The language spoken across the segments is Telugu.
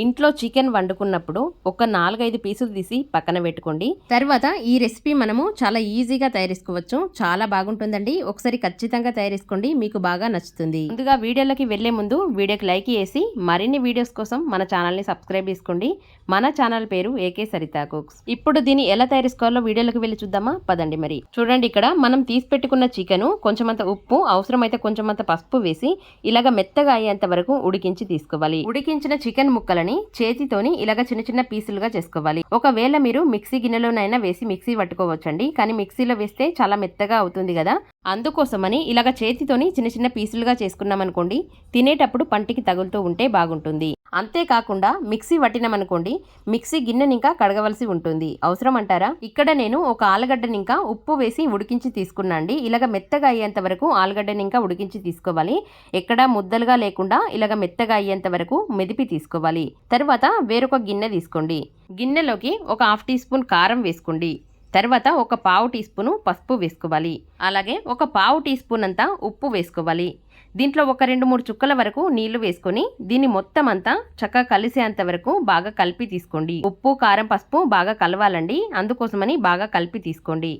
ఇంట్లో చికెన్ వండుకున్నప్పుడు ఒక నాలుగైదు పీసులు తీసి పక్కన పెట్టుకోండి. తర్వాత ఈ రెసిపీ మనము చాలా ఈజీగా తయారేసుకోవచ్చు. చాలా బాగుంటుందండి. ఒకసారి ఖచ్చితంగా తయారేసుకోండి. మీకు బాగా నచ్చుతుంది. ముందుగా వీడియోలకి వెళ్ళే ముందు వీడియోకి లైక్ చేసి మరిన్ని వీడియోస్ కోసం మన ఛానల్ని సబ్స్క్రైబ్ చేసుకోండి. మన ఛానల్ పేరు ఏకే సరితా కుక్స్. ఇప్పుడు దీన్ని ఎలా తయారేసుకోవాలో వీడియోలోకి వెళ్ళి చూద్దామా? పదండి మరి. చూడండి ఇక్కడ మనం తీసి పెట్టుకున్న చికెన్ కొంచెమంత ఉప్పు అవసరమైతే కొంచెమంత పసుపు వేసి ఇలాగ మెత్తగా అయ్యేంత వరకు ఉడికించి తీసుకోవాలి. ఉడికించిన చికెన్ ముక్కలని చేతితోని ఇలాగ చిన్న చిన్న పీసులుగా చేసుకోవాలి. ఒకవేళ మీరు మిక్సీ గిన్నెలోనైనా వేసి మిక్సీ పట్టుకోవచ్చండి. కానీ మిక్సీలో వేస్తే చాలా మెత్తగా అవుతుంది కదా. అందుకోసమని ఇలాగ చేతితోని చిన్న చిన్న పీసులుగా చేసుకున్నామనుకోండి తినేటప్పుడు పంటికి తగులుతూ ఉంటే బాగుంటుంది. అంతేకాకుండా మిక్సీ పట్టినామనుకోండి మిక్సీ గిన్నెని ఇంకా కడగవలసి ఉంటుంది. అవసరం అంటారా ఇక్కడ నేను ఒక ఆలుగడ్డని ఇంకా ఉప్పు వేసి ఉడికించి తీసుకున్నా అండి. ఇలాగ మెత్తగా అయ్యేంత వరకు ఆలుగడ్డని ఇంకా ఉడికించి తీసుకోవాలి. ఎక్కడా ముద్దలుగా లేకుండా ఇలాగ మెత్తగా అయ్యేంత వరకు మెదిపి తీసుకోవాలి. తర్వాత వేరొక గిన్నె తీసుకోండి. గిన్నెలోకి ఒక హాఫ్ టీ స్పూన్ కారం వేసుకోండి. తర్వాత ఒక పావు టీ స్పూను పసుపు వేసుకోవాలి. అలాగే ఒక పావు టీ స్పూన్ అంతా ఉప్పు వేసుకోవాలి. దీంట్లో ఒక రెండు మూడు చుక్కల వరకు నీళ్ళు వేసుకొని దీన్ని మొత్తం అంతా చక్కగా కలిసేంత వరకు బాగా కలిపి తీసుకోండి. ఉప్పు కారం పసుపు బాగా కలవాలండి. అందుకోసమని బాగా కలిపి తీసుకోండి.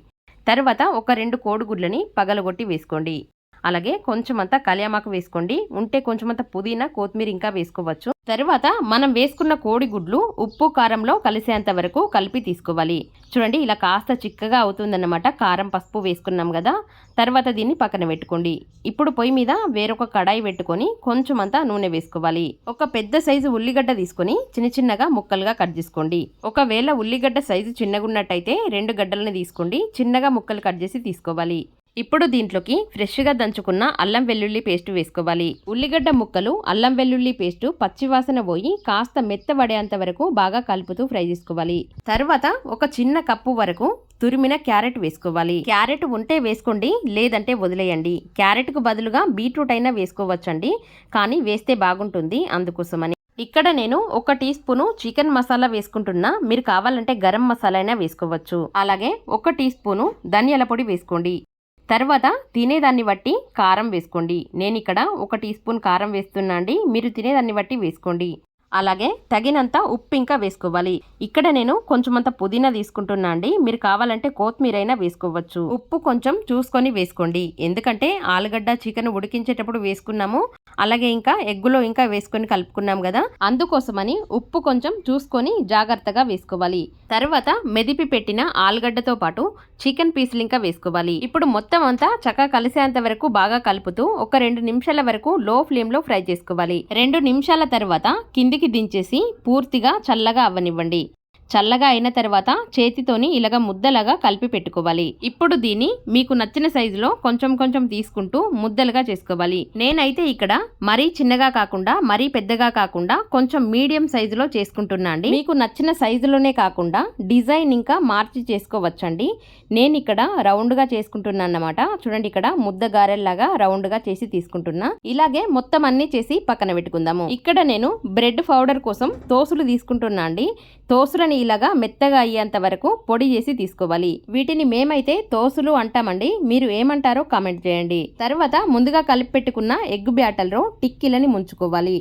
తర్వాత ఒక రెండు కోడిగుడ్లని పగలగొట్టి వేసుకోండి. అలాగే కొంచెమంతా కలియామాకు వేసుకోండి. ఉంటే కొంచెమంత పుదీనా కొత్తిమీర ఇంకా వేసుకోవచ్చు. తర్వాత మనం వేసుకున్న కోడిగుడ్లు ఉప్పు కారంలో కలిసేంత వరకు కలిపి తీసుకోవాలి. చూడండి ఇలా కాస్త చిక్కగా అవుతుందన్నమాట. కారం పసుపు వేసుకున్నాం కదా. తర్వాత దీన్ని పక్కన పెట్టుకోండి. ఇప్పుడు పొయ్యి మీద వేరొక కడాయి పెట్టుకొని కొంచెమంతా నూనె వేసుకోవాలి. ఒక పెద్ద సైజు ఉల్లిగడ్డ తీసుకొని చిన్న చిన్నగా ముక్కలుగా కట్ చేసుకోండి. ఒకవేళ ఉల్లిగడ్డ సైజు చిన్నగా ఉన్నట్టయితే రెండు గడ్డలను తీసుకోండి. చిన్నగా ముక్కలు కట్ చేసి తీసుకోవాలి. ఇప్పుడు దీంట్లోకి ఫ్రెష్గా దంచుకున్న అల్లం వెల్లుల్లి పేస్ట్ వేసుకోవాలి. ఉల్లిగడ్డ ముక్కలు అల్లం వెల్లుల్లి పేస్ట్ పచ్చివాసన పోయి కాస్త మెత్తబడేంత వరకు బాగా కలుపుతూ ఫ్రై చేసుకోవాలి. తర్వాత ఒక చిన్న కప్పు వరకు తురిమిన క్యారెట్ వేసుకోవాలి. క్యారెట్ ఉంటే వేసుకోండి లేదంటే వదిలేయండి. క్యారెట్కు బదులుగా బీట్రూట్ అయినా వేసుకోవచ్చండి కానీ వేస్తే బాగుంటుంది అందుకోసమని. ఇక్కడ నేను ఒక టీ స్పూను చికెన్ మసాలా వేసుకుంటున్నా. మీరు కావాలంటే గరం మసాలా అయినా వేసుకోవచ్చు. అలాగే ఒక టీ స్పూను ధనియాల పొడి వేసుకోండి. తర్వాత తినేదాన్ని బట్టి కారం వేసుకోండి. నేను ఇక్కడ ఒక టీ స్పూన్ కారం వేస్తున్నా అండి మీరు తినేదాన్ని బట్టి వేసుకోండి. అలాగే తగినంత ఉప్పు ఇంకా వేసుకోవాలి. ఇక్కడ నేను కొంచెమంత పుదీనా తీసుకుంటున్నా అండి. మీరు కావాలంటే కొత్తిమీర అయినా వేసుకోవచ్చు. ఉప్పు కొంచెం చూసుకొని వేసుకోండి. ఎందుకంటే ఆలుగడ్డ చికెన్ ఉడికించేటప్పుడు వేసుకున్నాము. అలాగే ఇంకా ఎగ్గులో ఇంకా వేసుకొని కలుపుకున్నాం కదా. అందుకోసమని ఉప్పు కొంచెం చూసుకొని జాగ్రత్తగా వేసుకోవాలి. తర్వాత మెదిపి పెట్టిన ఆలుగడ్డతో పాటు చికెన్ పీసులు ఇంకా వేసుకోవాలి. ఇప్పుడు మొత్తం అంతా చక్కగా కలిసేంత వరకు బాగా కలుపుతూ ఒక రెండు నిమిషాల వరకు లో ఫ్లేమ్లో ఫ్రై చేసుకోవాలి. రెండు నిమిషాల తర్వాత కిందికి దించేసి పూర్తిగా చల్లగా అవ్వనివ్వండి. చల్లగా అయిన తర్వాత చేతితోని ఇలాగ ముద్దలాగా కలిపి పెట్టుకోవాలి. ఇప్పుడు దీన్ని మీకు నచ్చిన సైజులో కొంచెం కొంచెం తీసుకుంటూ ముద్దలుగా చేసుకోవాలి. నేనైతే ఇక్కడ మరీ చిన్నగా కాకుండా మరీ పెద్దగా కాకుండా కొంచెం మీడియం సైజులో చేసుకుంటున్నా అండి. మీకు నచ్చిన సైజులోనే కాకుండా డిజైన్ ఇంకా మార్చి చేసుకోవచ్చండి. నేను ఇక్కడ రౌండ్గా చేసుకుంటున్నా అన్నమాట. చూడండి ఇక్కడ ముద్ద గారెల్లాగా రౌండ్గా చేసి తీసుకుంటున్నా. ఇలాగే మొత్తం అన్ని చేసి పక్కన పెట్టుకుందాము. ఇక్కడ నేను బ్రెడ్ పౌడర్ కోసం తోసులు తీసుకుంటున్నా అండి. తోసులని ఇలాగా మెత్తగా అయ్యేంత వరకు పొడి చేసి తీసుకోవాలి. వీటిని మేమైతే తోసులు అంటామండి. మీరు ఏమంటారో కామెంట్ చేయండి. తర్వాత ముందుగా కలిపి పెట్టుకున్న ఎగ్ బ్యాటల్లో టిక్కీలని ముంచుకోవాలి.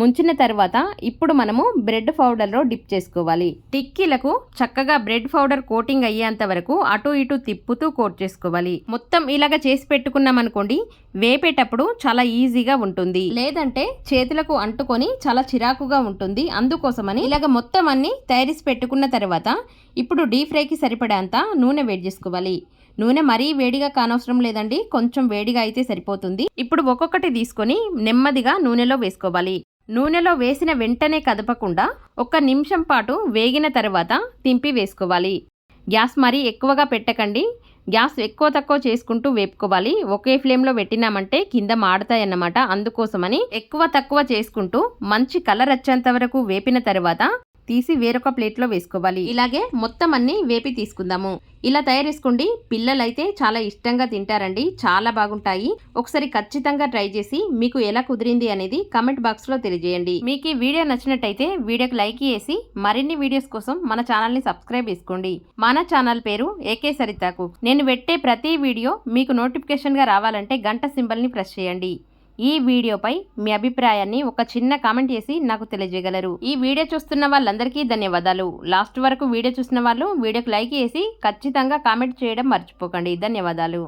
ముంచిన తర్వాత ఇప్పుడు మనము బ్రెడ్ పౌడర్లో డిప్ చేసుకోవాలి. టిక్కీలకు చక్కగా బ్రెడ్ పౌడర్ కోటింగ్ అయ్యేంత వరకు అటు ఇటు తిప్పుతూ కోట్ చేసుకోవాలి. మొత్తం ఇలాగ చేసి పెట్టుకున్నాం అనుకోండి వేపేటప్పుడు చాలా ఈజీగా ఉంటుంది. లేదంటే చేతులకు అంటుకొని చాలా చిరాకుగా ఉంటుంది. అందుకోసమని ఇలాగ మొత్తం అన్ని తయారీసి పెట్టుకున్న తర్వాత ఇప్పుడు డీప్ ఫ్రైకి సరిపడేంత నూనె వేడి చేసుకోవాలి. నూనె మరీ వేడిగా కానవసరం లేదండి కొంచెం వేడిగా అయితే సరిపోతుంది. ఇప్పుడు ఒక్కొక్కటి తీసుకొని నెమ్మదిగా నూనెలో వేసుకోవాలి. నూనెలో వేసిన వెంటనే కదపకుండా ఒక నిమిషం పాటు వేగిన తర్వాత తింపి వేసుకోవాలి. గ్యాస్ మరీ ఎక్కువగా పెట్టకండి. గ్యాస్ ఎక్కువ తక్కువ చేసుకుంటూ వేపుకోవాలి. ఒకే ఫ్లేమ్లో పెట్టినామంటే కింద మాడతాయన్నమాట. అందుకోసమని ఎక్కువ తక్కువ చేసుకుంటూ మంచి కలర్ వచ్చేంత వరకు వేపిన తర్వాత తీసి వేరొక ప్లేట్లో వేసుకోవాలి. ఇలాగే మొత్తం అన్ని వేపి తీసుకుందాము. ఇలా తయారు చేసుకోండి పిల్లలైతే చాలా ఇష్టంగా తింటారండి. చాలా బాగుంటాయి. ఒకసారి ఖచ్చితంగా ట్రై చేసి మీకు ఎలా కుదిరింది అనేది కమెంట్ బాక్స్లో తెలియజేయండి. మీకు ఈ వీడియో నచ్చినట్టయితే వీడియోకి లైక్ చేసి మరిన్ని వీడియోస్ కోసం మన ఛానల్ని సబ్స్క్రైబ్ చేసుకోండి. మన ఛానల్ పేరు ఏకే సరితాకు. నేను పెట్టే ప్రతి వీడియో మీకు నోటిఫికేషన్గా రావాలంటే గంట సింబల్ని ప్రెస్ చేయండి. ఈ వీడియోపై మీ అభిప్రాయాన్ని ఒక చిన్న కామెంట్ చేసి నాకు తెలియజేయగలరు. ఈ వీడియో చూస్తున్న వాళ్ళందరికీ ధన్యవాదాలు. లాస్ట్ వరకు వీడియో చూసిన వాళ్ళు వీడియోకి లైక్ చేసి ఖచ్చితంగా కామెంట్ చేయడం మర్చిపోకండి. ధన్యవాదాలు.